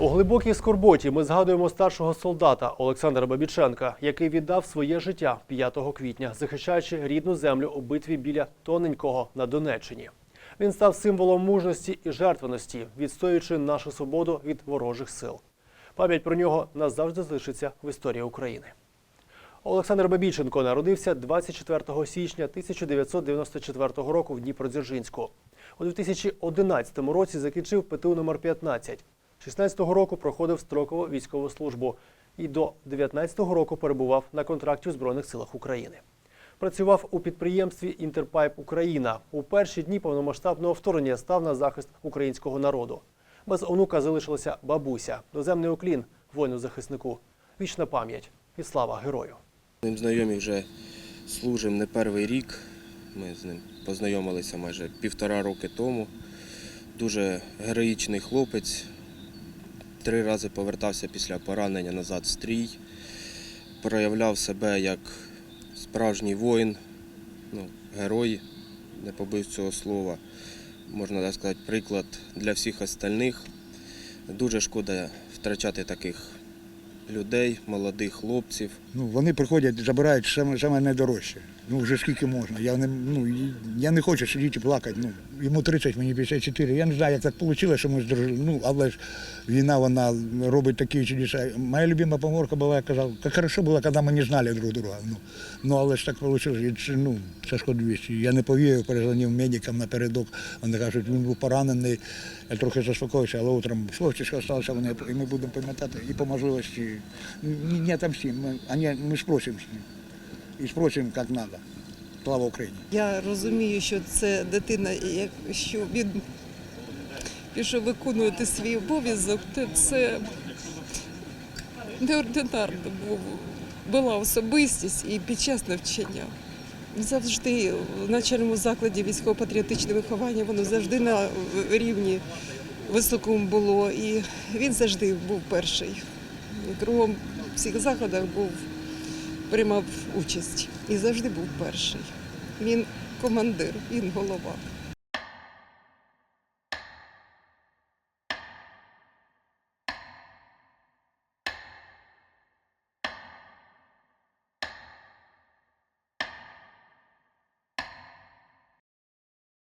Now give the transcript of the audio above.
У глибокій скорботі ми згадуємо старшого солдата Олександра Бабіченка, який віддав своє життя 5 квітня, захищаючи рідну землю у битві біля Тоненького на Донеччині. Він став символом мужності і жертвеності, відстоюючи нашу свободу від ворожих сил. Пам'ять про нього назавжди залишиться в історії України. Олександр Бабіченко народився 24 січня 1994 року в Дніпродзержинську. У 2011 році закінчив ПТУ номер 15 16-го року проходив строкову військову службу і до 19-го року перебував на контракті у Збройних силах України. Працював у підприємстві Інтерпайп Україна. У перші дні повномасштабного вторгнення став на захист українського народу. Без онука залишилася бабуся, доземний уклін, воїну захиснику. Вічна пам'ять і слава герою. Ним знайомі вже служимо не перший рік. Ми з ним познайомилися майже півтора роки тому. Дуже героїчний хлопець. Три рази повертався після поранення назад в стрій. Проявляв себе як справжній воїн, ну, герой, не побив цього слова. Можна так сказати, приклад для всіх остальних. Дуже шкода втрачати таких людей, молодих хлопців. Ну, вони приходять, забирають саме, саме найдорожче. Ну, вже скільки можна. Я не, ну, я не хочу сидіти і плакати. Ну, йому 30, мені 54. Я не знаю, як так вийшло, що ми здружили. Ну, але ж війна, вона робить такі чудеса. Моя любима поморка була, я казав, як хорошо було, коли ми не знали друг друга. Ну, ну але ж так вийшло. І це, ну, Сашко 200. Я не повірив, перезвонив медикам напередок. Вони кажуть, він був поранений. Я трохи заспокоївся, але утром хлопці, що залишилися, вони, і ми будемо пам'ятати і по можливості. Не, не отомстим, ми, а не, ми спросимо з ним. І спросимо, як треба. Слава Україні! Я розумію, що це дитина, якщо він пішов виконувати свій обов'язок, то це неординарно була особистість і під час навчання. Завжди в начальному закладі військово-патріотичне виховання, воно завжди на рівні високому було. І він завжди був перший. Кругом всіх заходах був, приймав участь і завжди був перший. Він командир, він голова.